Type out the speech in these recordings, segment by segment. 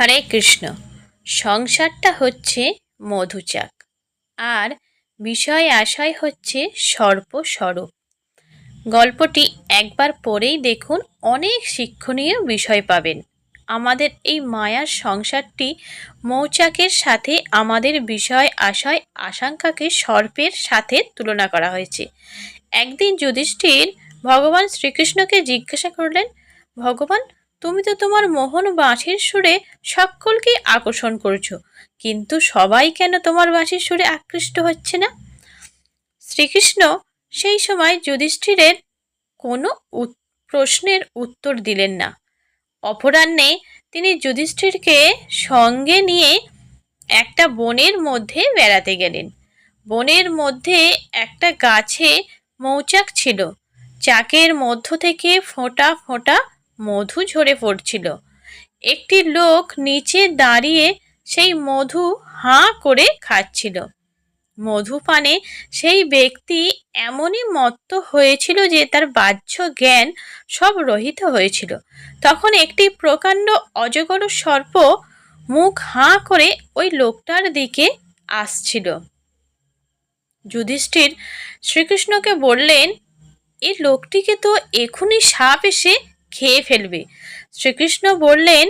হরে কৃষ্ণ। সংসারটা হচ্ছে মধুচাক। আর বিষয় আশয় হচ্ছে সর্প স্বরূপ গল্পটি একবার পড়েই দেখুন, অনেক শিক্ষণীয় বিষয় পাবেন। আমাদের এই মায়ার সংসারটি মৌচাকের সাথে আমাদের বিষয় আশয় আশঙ্কাকে সর্পের সাথে তুলনা করা হয়েছে। একদিন যুধিষ্ঠির ভগবান শ্রীকৃষ্ণকে জিজ্ঞাসা করলেন, ভগবান তুমি তো তোমার মোহন বাঁশির সুরে সকলকে আকর্ষণ করছ, কিন্তু সবাই কেন তোমার বাঁশির সুরে আকৃষ্ট হচ্ছে না? শ্রীকৃষ্ণ সেই সময় যুধিষ্ঠিরের কোনো প্রশ্নের উত্তর দিলেন না। অপরাহ্নে তিনি যুধিষ্ঠিরকে সঙ্গে নিয়ে একটা বনের মধ্যে বেড়াতে গেলেন। বনের মধ্যে একটা গাছে মৌচাক ছিল। চাকের মধ্য থেকে ফোঁটা ফোঁটা মধু ঝরে পড়ছিল। একটি লোক নিচে দাঁড়িয়ে সেই মধু হাঁ করে খাচ্ছিল। মধু পানে সেই ব্যক্তি এমনই মত্ত হয়েছিল যে তার বাহ্য জ্ঞান সব রহিত হয়েছিল। তখন একটি প্রকাণ্ড অজগর সর্প মুখ হাঁ করে ওই লোকটার দিকে আসছিল। যুধিষ্ঠির শ্রীকৃষ্ণকে বললেন এই লোকটিকে তো এখনই সাপ এসে খেয়ে ফেলবে। শ্রীকৃষ্ণ বললেন,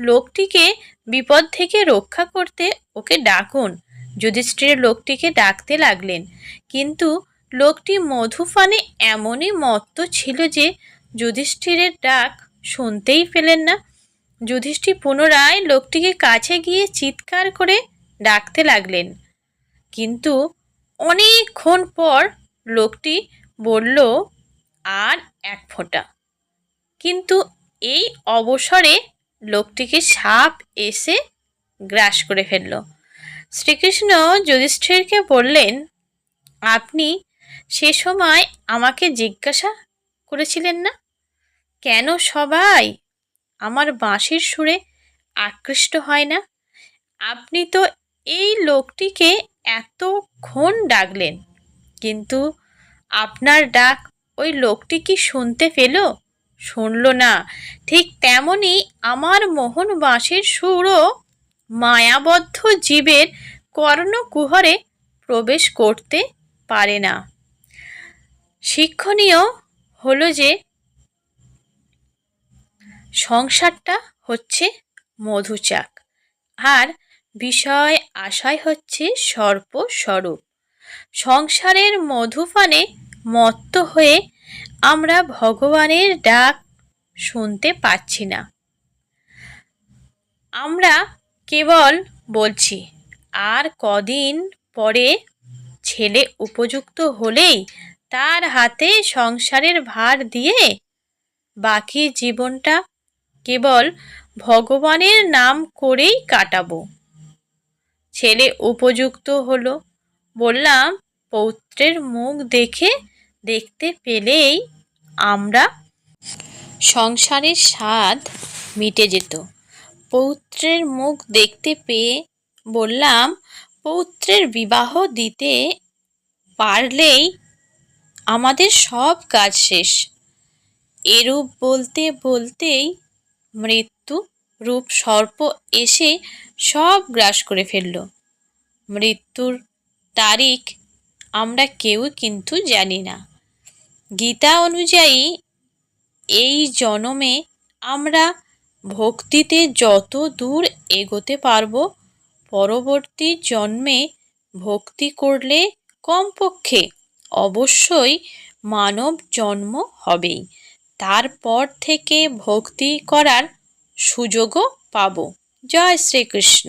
লোকটিকে বিপদ থেকে রক্ষা করতে ওকে ডাকুন। যুধিষ্ঠির লোকটিকে ডাকতে লাগলেন। কিন্তু লোকটি মধুপানে এমনই মত্ত ছিল যে যুধিষ্ঠিরের ডাক শুনতেই পেলেন না। যুধিষ্ঠির পুনরায় লোকটিকে কাছে গিয়ে চিৎকার করে ডাকতে লাগলেন। কিন্তু অনেকক্ষণ পর লোকটি বলল, আর এক ফোঁটা। কিন্তু এই অবসরে লোকটিকে সাপ এসে গ্রাস করে ফেলল। শ্রীকৃষ্ণ যুধিষ্ঠিরকে বললেন, আপনি সে সময় আমাকে জিজ্ঞাসা করেছিলেন না? কেন সবাই আমার বাঁশির সুরে আকৃষ্ট হয় না? আপনি তো এই লোকটিকে এতক্ষণ ডাকলেন, কিন্তু আপনার ডাক ওই লোকটি কি শুনতে পেল? শুনল না। ঠিক তেমনি আমার মোহন বাঁশির সুরও মায়াবদ্ধ জীবের কর্ণকুহরে প্রবেশ করতে পারে না। শিক্ষণীয় হলো যে, সংসারটা হচ্ছে মধুচাক, আর বিষয় আশায় হচ্ছে সর্পস্বরূপ। সংসারের মধুপানে মত্ত হয়ে আমরা ভগবানের ডাক শুনতে পাচ্ছি না। আমরা কেবল বলছি, আর কদিন পরে ছেলে উপযুক্ত হলেই তার হাতে সংসারের ভার দিয়ে বাকি জীবনটা কেবল ভগবানের নাম করেই কাটাবো। ছেলে উপযুক্ত হলো, বললাম, পৌত্রের মুখ দেখে দেখতে পেলেই আমরা সংসারের স্বাদ মিটে যেত। পৌত্রের মুখ দেখতে পেয়ে বললাম, পৌত্রের বিবাহ দিতে পারলেই আমাদের সব কাজ শেষ। এরূপ বলতে বলতেই মৃত্যু রূপ সর্প এসে সব গ্রাস করে ফেলল। মৃত্যুর তারিখ আমরা কেউ কিন্তু জানি না। গীতা অনুযায়ী এই জনমে আমরা ভক্তিতে যত দূর এগোতে পারব, পরবর্তী জন্মে ভক্তি করলে কমপক্ষে অবশ্যই মানব জন্ম হবেই। তারপর থেকে ভক্তি করার সুযোগও পাবো। জয় শ্রীকৃষ্ণ।